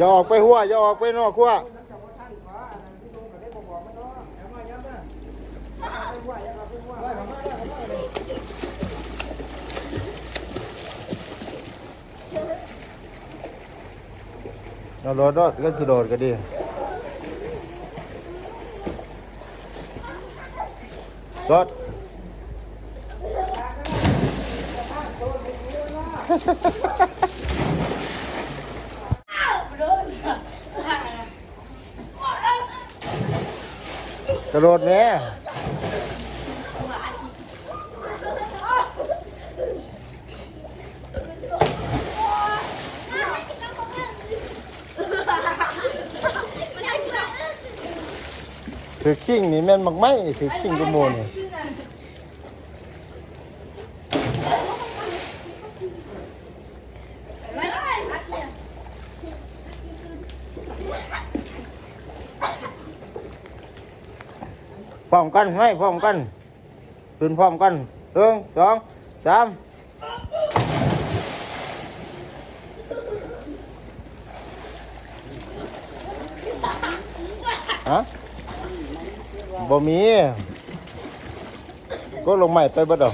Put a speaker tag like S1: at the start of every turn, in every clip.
S1: อย่าออกไปหัวอย่าออกไปนอกหัวเราโดดรอดก็จะโดดก็ดีรถ กระโดดแม่คือขิงนี่แม่นมากไหมคือขิงกระโมนี่ ร้อมกันไหมพร้อมกันขึ้นพร้อมกันหนึ่งสองสามฮะบ่มี ก็ลงใหม่ไปบ่ดอก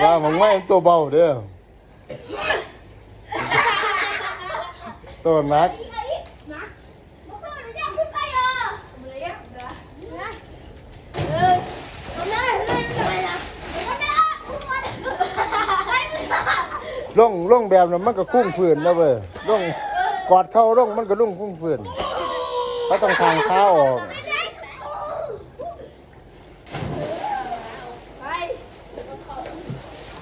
S2: ว่า
S3: มึ
S1: งไม่ตัวเบาเด้อตัวนักลงลงแบบนั้นมันก็คุ้งฝืนนะเว้ยลงกอดเข้าลงมันก็ลุ่งคุ้งฝืนเขาต้องทางเท้าออก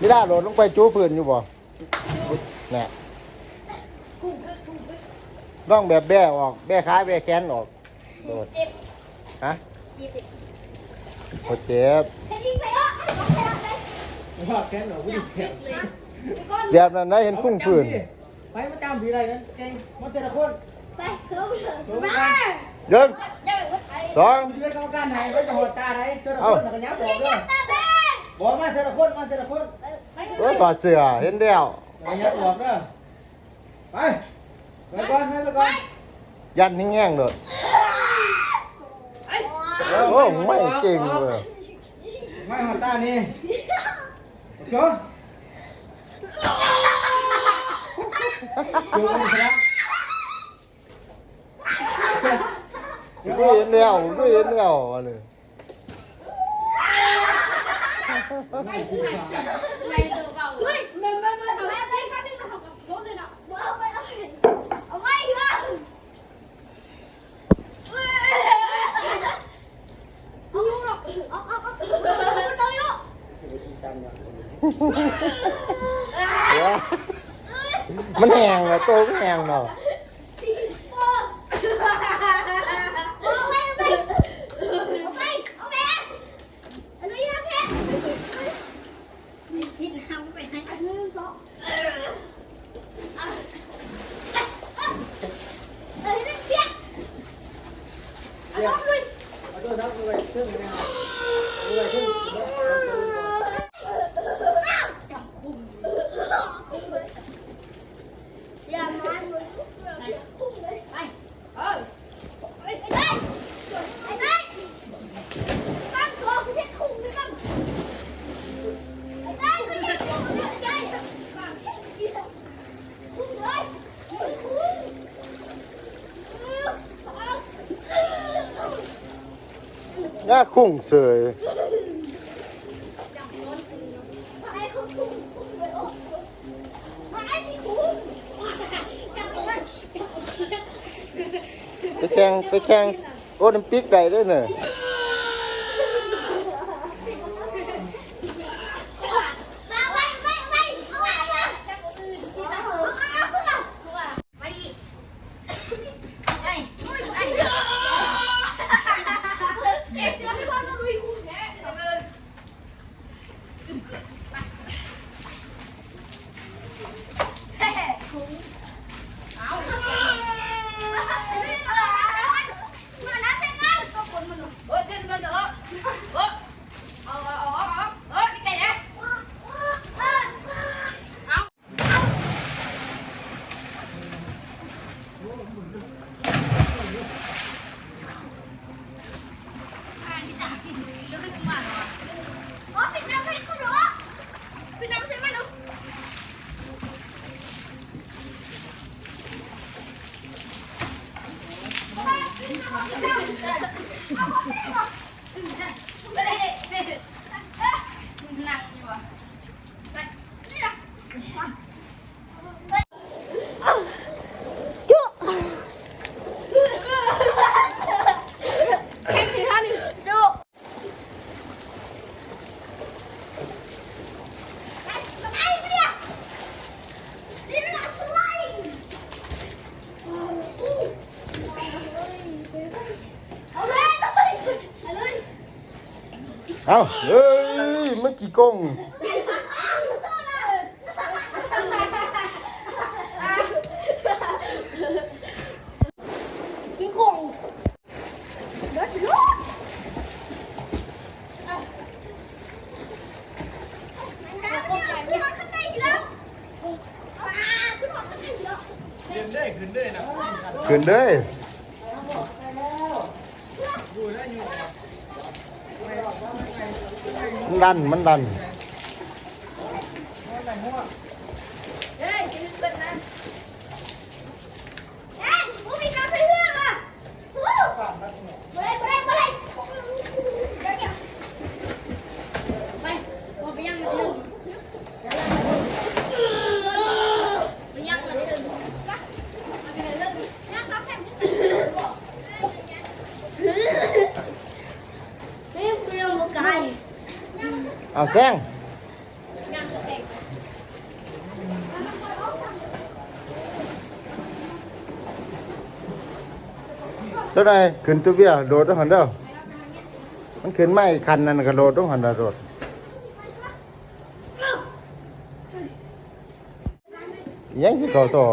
S1: นี่ได้โหลดลงไปจู้ฝืนอยู่บ่เนี่ยล่องแบบแบ้ออก แบ้ขาแบ้แขนออกโดด
S2: เจ็บ
S1: ฮะ
S2: ยี่สิบ
S1: โอเจ็บ
S3: ว่าแกนเหรอผู้เสีย
S1: แบบนั้นนะเห็นคุ้งฝืน
S3: ไปมาจำผีอะไรนั้นเก่งมาเจอคน
S2: ไปเสือไป
S3: โซ่กัน
S1: หนึ่ง
S2: ยังไม่ไป
S1: สอง
S3: เรื่องกรรมการไหนก็จะหดตาไหนเจอคนกันยับบอกด้วยบอกมาเจอคนมาเจอคน
S1: โอ้ยกอดเสือเห็นแล้ว
S3: กันยับบอกด้วยไปไปก่อนไปก่อน
S1: ยันแง่งๆเลยโอ้ไม่เก่งเลย
S3: ไม่หดตานี่ชนจูงนะ
S1: ก็เห็นแล้วก็เห็นแล้วอันนี้
S2: ไม่ตัวเบาเฮ้ยมันมันมันเอาไปไปข้างนึงเราขับรถเลยเนาะเอาไปเอาไปเอาไปค่ะเอาอยู่หร Vâng, vâng, vâng. mình hàng mà tôi cũng hàng mà. ยา
S3: คุ้งเส
S1: ย
S2: ไปแข่
S1: งไปแข่งโอลิมปิกได้ด้วยเนอะ
S2: 好，好，好，好，好，好，好，好， เอาเฮ้
S1: ยมันกี่กง
S2: พี่กงเดี๋ยวจะลุกมันได้เนี่ยขึ้นมาข้างในอีกแล้วว้าขึ้นมาข้างในอีกแล้ว
S1: ขึ้นเลยมันดั ดัน
S2: มันดั
S4: น เอา
S1: แซง
S4: ยังจะแต่ง
S1: เท่าไหรขึ้นตัวเบี้ยโดดต้องหันเด้อมันขึ้นไม่คันนั่นก็โดดต้องหันเด้อโดดยังสิเขาต่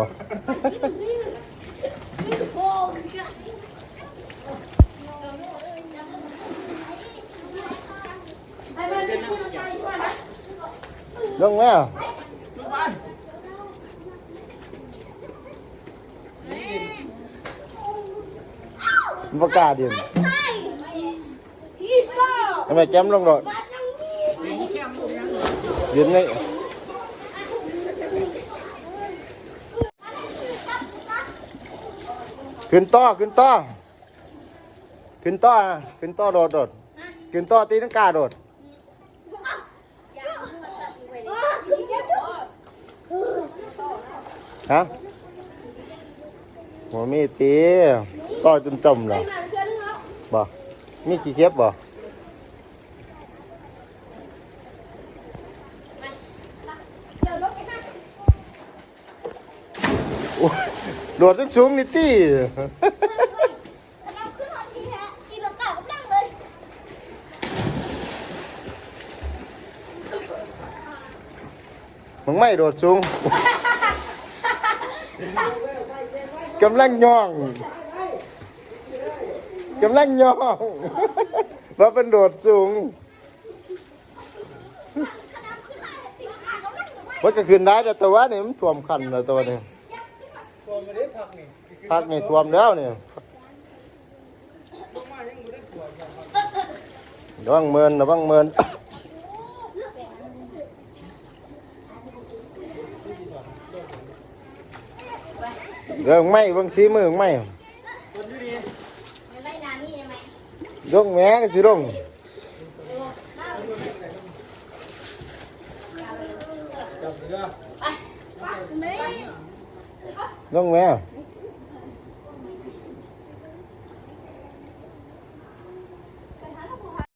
S1: ลงแม่
S3: ลูกบ้าน
S1: บ่กล้าเดิน
S2: ใช่พี่โซ่
S1: ทำไมแก้มลง
S2: รงนี้
S3: เลี้ยงแค่ลูกยัง
S1: ยืนไงขึ้นต่อขึ้นต่อขึ้นต่อขึ้นต่อโดดโดดขึ้นต่อตีนังกาโดด ฮะหัวมีตีต่อจนจมเหรอบ่มีขี้เข็บบ่โอ้โดดจังสูงนี่ตีมึงไม่โดดสูง กำลังย่องกำลังย่องว่าเป็นโดดสูงว่าจะขึ้นได้แต่ตัวนี่มันท่วมคันแล้วตัวนี้
S3: ตักนี่
S1: พักนี่ท่วมแล้วเนี่ยระวังเมินระวังเมิน เรื่องไม่เบางสีมือไม่
S3: คนที่นี่
S4: ไล่นานี่ได้ไหม
S1: ยกแม่ก็สิลง
S3: จับเสือ
S1: ยกแม่
S4: ไ